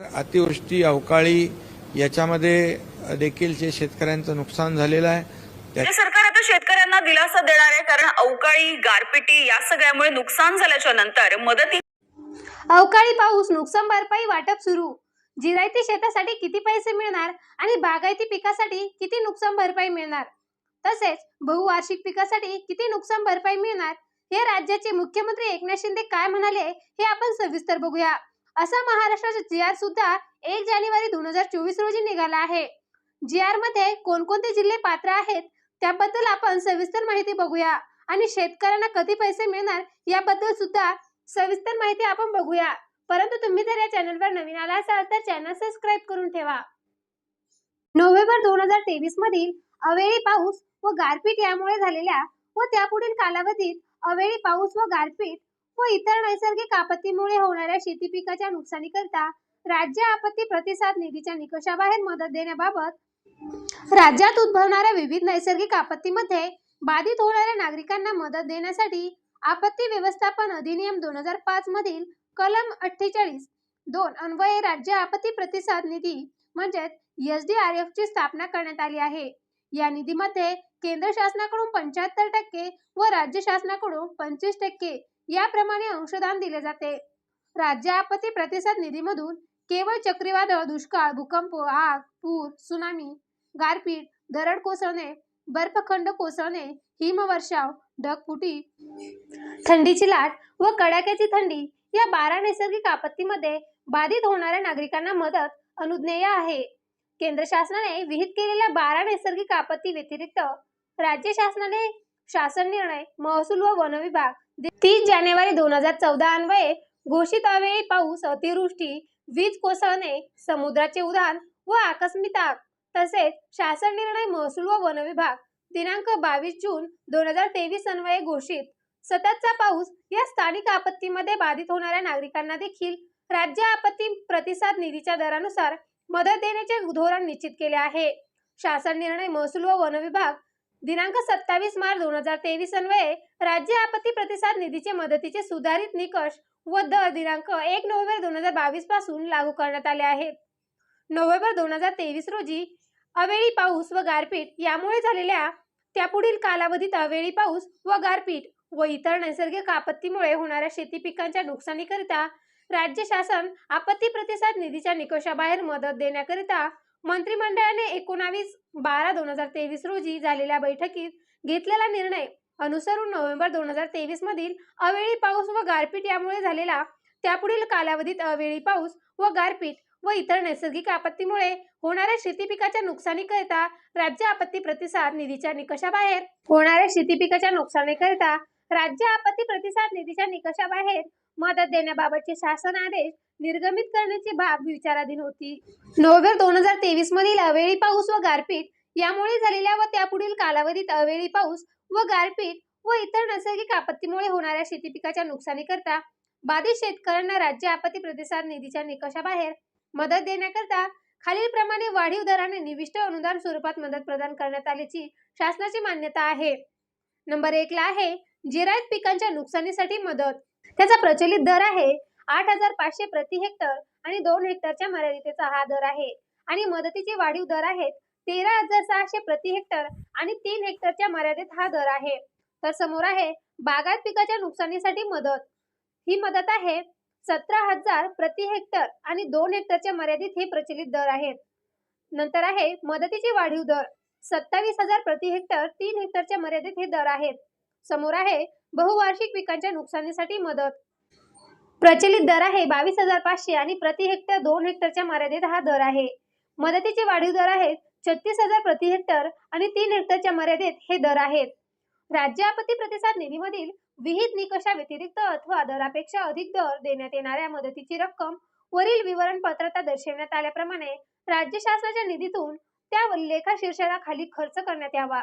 अतिवृष्टी अवकाळी याच्यामध्ये देखील जे शेतकऱ्यांचं नुकसान झालेलं आहे त्या राज्य सरकार आता शेतकऱ्यांना दिलासा देणार आहे कारण अवकाळी गारपिटी या सगळ्यामुळे नुकसान झाल्याच्यानंतर मदती अवकाळी पाऊस नुकसान भरपाई वाटप सुरू. जिरायती शेतासाठी किती पैसे मिळणार आणि बागायती पिकासाठी किती नुकसान भरपाई मिळणार? तसेच बहुवार्षिक पिकासाठी किती नुकसान भरपाई मिळणार? हे राज्याचे मुख्यमंत्री एकनाथ शिंदे काय म्हणाले हे आपण सविस्तर बघूया. असा महाराष्ट्राचा जी आर सुद्धा एक जानेवारी दोन हजार चोवीस रोजी निघाला आहे. जी आरमध्ये कोणकोणते जिल्हे पात्र आहेत त्याबद्दल आपण सविस्तर माहिती बघूया. आणि शेतकऱ्यांना कधी पैसे मिळणार याबद्दल सुद्धा सविस्तर माहिती आपण बघूया. परंतु तुम्ही जर या चॅनलवर नवीन आला असाल तर चॅनल सबस्क्राईब करून ठेवा. नोव्हेंबर दोन हजार तेवीस मधील अवेळी पाऊस व गारपीट यामुळे झालेल्या व त्यापुढील कालावधीत अवेळी पाऊस व गारपीट व इतर नैसर्गिक आपत्तीमुळे होणाऱ्या शेती पिकाच्या नुकसानीकरिता राज्य आपत्ती प्रतिसाद निधीच्या निकषाबाहेर मदत देण्याबाबत राज्यात उद्भवणाऱ्या विविध नैसर्गिक आपत्तीमध्ये बाधित होणाऱ्या नागरिकांना मदत देण्यासाठी आपत्ती व्यवस्थापन अधिनियम दोन हजार पाच मधील कलम अठ्ठेचाळीस दोन अन्वये राज्य आपत्ती प्रतिसाद निधी म्हणजेच एस डी आर एफ ची स्थापना करण्यात आली आहे. या निधीमध्ये केंद्र शासनाकडून पंच्याहत्तर टक्के व राज्य शासनाकडून पंचवीस टक्के याप्रमाणे अंशदान दिले जाते. राज्य आपत्ती प्रतिसाद निधीमधून केवळ चक्रीवादळ दुष्काळ भूकंप आग पूर सुनामी गारपीट दरड कोसळणे बर्फखंड कोसळणे हिमवर्षाव ढगफुटी थंडीची लाट व कडाक्याची थंडी या बारा नैसर्गिक आपत्तीमध्ये बाधित होणाऱ्या नागरिकांना मदत अनुज्ञेय आहे. केंद्र शासनाने विहित केलेल्या बारा नैसर्गिक आपत्ती व्यतिरिक्त राज्य शासनाने शासन निर्णय महसूल व वन विभाग. तीस जानेवारी दोन हजार चौदा अन्वये घोषित अवेळी पाऊस अतिवृष्टी वीज कोसळणे समुद्राचे उधाण व आकस्मित आग. तसेच शासन निर्णय महसूल व वन विभाग. दिनांक बावीस जून दोन हजार तेवीस अन्वये घोषित. सततचा पाऊस या स्थानिक आपत्तीमध्ये बाधित होणाऱ्या नागरिकांना देखील राज्य आपत्ती प्रतिसाद निधीच्या दरानुसार मदत देण्याचे धोरण निश्चित केले आहे. शासन निर्णय महसूल व वन विभाग दिनांक सत्तावीस मार्च दोन हजार तेवीस अन्वये राज्य आपत्ती प्रतिसाद निधीचे मदतीचे सुधारित निकष व दर दिनांक एक नोव्हेंबर दोन हजार बावीसपासून लागू करण्यात आले आहेत. नोव्हेंबर दोन हजार तेवीस रोजी अवेळी पाऊस व गारपीट यामुळे झालेल्या त्यापुढील कालावधीत अवेळी पाऊस व गारपीट व इतर नैसर्गिक आपत्तीमुळे होणाऱ्या शेती पिकांच्या नुकसानीकरिता राज्य शासन आपत्ती प्रतिसाद निधीच्या निकषाबाहेर मदत देण्याकरिता मंत्रिमंडळाने एकोणावीस बारा दोन हजार तेवीस रोजी झालेल्या बैठकीत घेतलेला निर्णय अनुसरून नोव्हेंबर दोन हजार तेवीस मधील अवेळी पाऊस व गारपीट यामुळे झालेला त्यापुढील कालावधीत अवेळी पाऊस व गारपीट व इतर नैसर्गिक आपत्तीमुळे होणाऱ्या शेती पिकाच्या नुकसानीकरिता राज्य आपत्ती प्रतिसाद निधीच्या निकषाबाहेर होणाऱ्या शेती पिकाच्या नुकसानीकरिता राज्य आपत्ती प्रतिसाद निधीच्या निकषाबाहेर मदत देण्याबाबतचे शासन आदेश निर्गमित करण्याची बाब विचाराधीन होती. नोव्हेंबर दोन हजार तेवीस मधील अवेळी पाऊस व गारपीट यामुळे झालेल्या व त्यापुढील कालावधीत अवेळी पाऊस व गारपीट व इतर नैसर्गिक आपत्तीमुळे होणाऱ्या शेती पिकाच्या नुकसानीकरता बाधित शेतकऱ्यांना राज्य आपत्ती प्रतिसाद निधीच्या निकषाबाहेर मदत देण्याकरता खालील प्रमाणे वाढीव दराने निविष्ट अनुदान स्वरूपात मदत प्रदान करण्यात आल्याची शासनाची मान्यता आहे. नंबर एकला आहे जिरायत पिकांच्या नुकसानीसाठी मदत. त्याचा प्रचलित दर आहे आठ हजार पाचशे प्रति हेक्टर आणि दोन हेक्टरच्या मर्यादितेचा हा दर आहे. आणि मदतीचे वाढीव दर आहेत तेरा हजार सहाशे प्रति हेक्टर आणि तीन हेक्टरच्या मर्यादेत हा दर आहे. तर समोर आहे बागायत पिकाच्या नुकसानीसाठी मदत. ही मदत आहे सतरा हजार प्रति हेक्टर आणि दोन हेक्टरच्या मर्यादित हे प्रचलित दर आहेत. नंतर आहे मदतीचे वाढीव दर सत्तावीस हजार प्रति हेक्टर तीन हेक्टरच्या मर्यादित हे दर आहेत. समोर आहे. बहुवार्षिक पिकांच्या नुकसानीसाठी मदत. प्रचलित दर आहे बावीस हजार पाचशे आणि प्रति हेक्टर दोन हेक्टरच्या मर्यादेत हा दर आहे. मदतीचे वाढीव दर आहेत छत्तीस हजार प्रति हेक्टर आणि तीन हेक्टरच्या मर्यादेत हे दर आहेत. राज्य आपत्ती प्रतिसाद निधीमधील विहित निकषा व्यतिरिक्त अथवा दरापेक्षा अधिक दर देण्यात येणाऱ्या मदतीची रक्कम वरील विवरण पत्रात दर्शविण्यात आल्याप्रमाणे राज्य शासनाच्या निधीतून त्या लेखा शीर्षकाखाली खर्च करण्यात यावा.